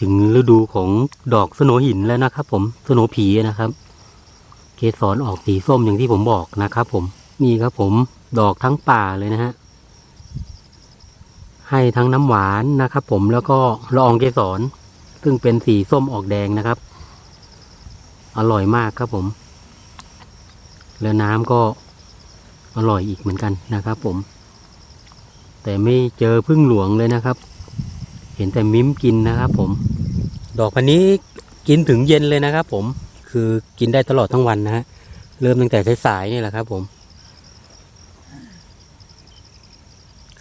ถึงฤดูของดอกสโนหินแล้วนะครับ ผมสโหนผีนะครับ เกสรออกสีส้มอย่างที่ผมบอกนะครับ ผมนี่ครับผมดอกทั้งป่าเลยนะฮะให้ทั้งน้ำหวานนะครับ ผมแล้วก็ละอองเกสรซึ่งเป็นสีส้มออกแดงนะครับ อร่อยมากครับผม แล้วน้ำก็อร่อยอีกเหมือนกันนะครับ ผม แต่ไม่เจอพึ่งหลวงเลยนะครับ ห็นแต่มิ้มกินนะครับผม ดอกพันนี้กินถึงเย็นเลยนะครับ ผม คือกินได้ตลอดทั้งวันนะฮะ เริ่มตั้งแต่สายๆนี่แหละครับ ผม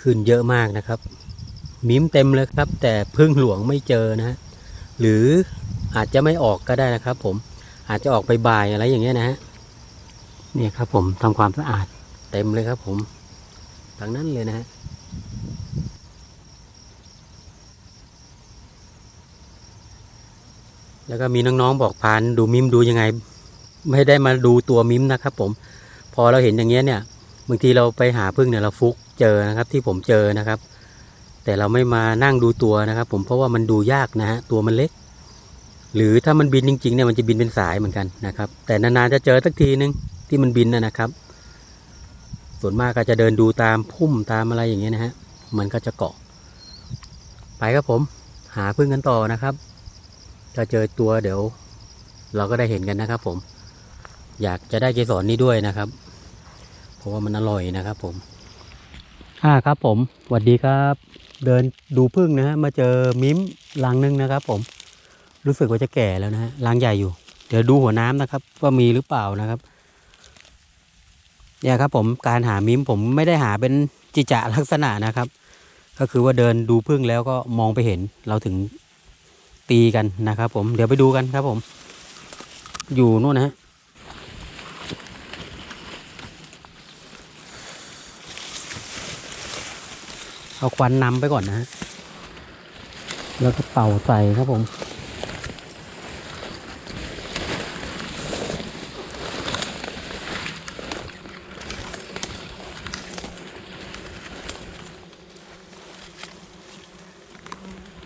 ขึ้นเยอะมากนะครับ มิ้มเต็มเลยครับ แต่พึ่งหลวงไม่เจอนะฮะ หรืออาจจะไม่ออกก็ได้นะครับ ผม อาจจะออกไปบ่ายอะไรอย่างเงี้ยนะฮะ เนี่ยครับ ผมทำความสะอาดเต็มเลยครับ ผมทั้งนั้นเลยนะฮะ แล้วก็มีน้องๆบอกพานดูมิมดูยังไง ไม่ได้มาดูตัวมิมนะครับ ผม พอเราเห็นอย่างเงี้ยเนี่ยบางทีเราไปหาพึ่งเนี่ยเราฟุกเจอนะครับ ที่ผมเจอนะครับ แต่เราไม่มานั่งดูตัวนะครับ ผมเพราะว่ามันดูยากนะฮะตัวมันเล็ก หรือถ้ามันบินจริงๆเนี่ยมันจะบินเป็นสายเหมือนกันนะครับ แต่นานๆจะเจอสักทีนึงที่มันบินนะนะครับ ส่วนมากก็จะเดินดูตามพุ่มตามอะไรอย่างเงี้ยนะฮะมันก็จะเกาะ ไปครับผม หาพึ่งกันต่อนะครับ ถ้าเจอตัวเดี๋ยว เราก็ได้เห็นกันนะครับ ผม อยากจะได้เกสรนี้ด้วยนะครับ เพราะว่ามันอร่อยนะครับ ผมอ่าครับ ผมสวัสดีครับ เดินดูพึ่งนะฮะมาเจอมิ้มลังหนึงนะครับ ผม รู้สึกว่าจะแก่แล้วนะฮะลังใหญ่อยู่ เดี๋ยวดูหัวน้ำนะครับ ว่ามีหรือเปล่านะครับเนี่ยครับผมการหามิ้มผมไม่ได้หาเป็นจิจะลักษณะนะครับ ก็คือว่าเดินดูพึ่งแล้วก็มองไปเห็นเราถึง ตีกันนะครับผมเดี๋ยวไปดูกันครับผม อยู่นู่นนะฮะเอาควันนำไปก่อนนะฮะแล้วก็เป่าใส่ครับผม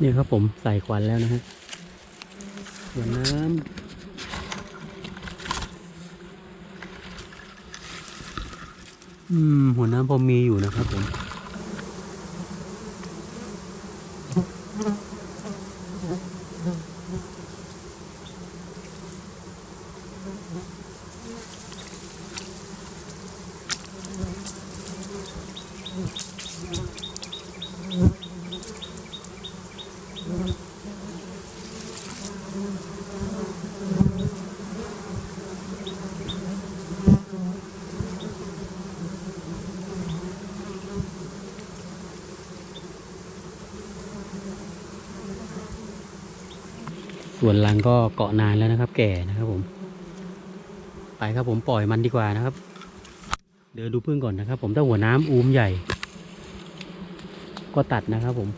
นี่ครับผมใส่ควันแล้วนะฮะหัวน้ำอืม หัวน้ำพอมีอยู่นะครับผม ส่วนรังก็เกาะนานแล้วนะครับ แก่นะครับผม ไปครับผมปล่อยมันดีกว่านะครับ เดี๋ยวดูพึ่งก่อนนะครับ ผมถ้าหัวน้ำอูมใหญ่ ก็ตัดนะครับผม